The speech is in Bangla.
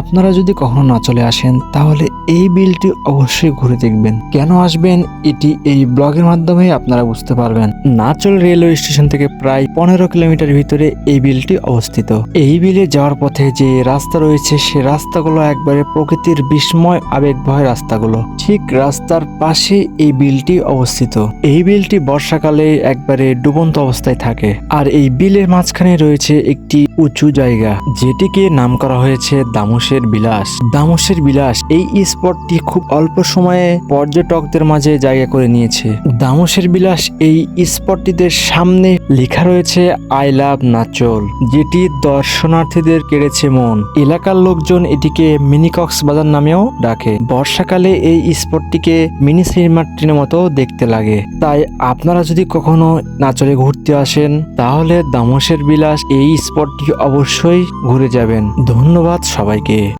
আপনারা যদি কখনো না চলে আসেন, তাহলে এই বিলটি অবশ্যই ঘুরে দেখবেন। কেন আসবেন? এটি এই ব্লগের মাধ্যমে আপনারা বুঝতে পারবেন। নাচল রেলওয়ে স্টেশন থেকে প্রায় পনেরো কিলোমিটার ভিতরে এই বিলটি অবস্থিত। এই বিলে যাওয়ার পথে যে রাস্তা রয়েছে, সে রাস্তাগুলো একবারে প্রকৃতির বিস্ময়, আবেগভয় রাস্তাগুলো। ঠিক রাস্তার পাশে এই বিলটি অবস্থিত। এই বিলটি বর্ষাকালে একবারে ডুবন্ত অবস্থায় থাকে। আর এই বিলের মাঝখানে রয়েছে একটি উঁচু জায়গা, যেটিকে নাম করা হয়েছে দামুশের বিলাস। দামুশের বিলাস এই স্পটটি খুব অল্প সময়ে পর্যটকদের মাঝে জায়গা করে নিয়েছে। দামসের বিলাস এই স্পটটিতে সামনে লেখা রয়েছে, আই লাভ নাচল যেটি দর্শনার্থীদের কেড়েছে মন। এলাকার লোকজন এটিকে মিনি কক্স বাজার নামেও ডাকে। বর্ষাকালে এই স্পটটিকে মিনি সিনেমা ট্রেনের মতো দেখতে লাগে। তাই আপনারা যদি কখনো নাচলে ঘুরতে আসেন, তাহলে দামোশের বিলাস এই স্পটটি অবশ্যই ঘুরে যাবেন। ধন্যবাদ সবাইকে। Oke.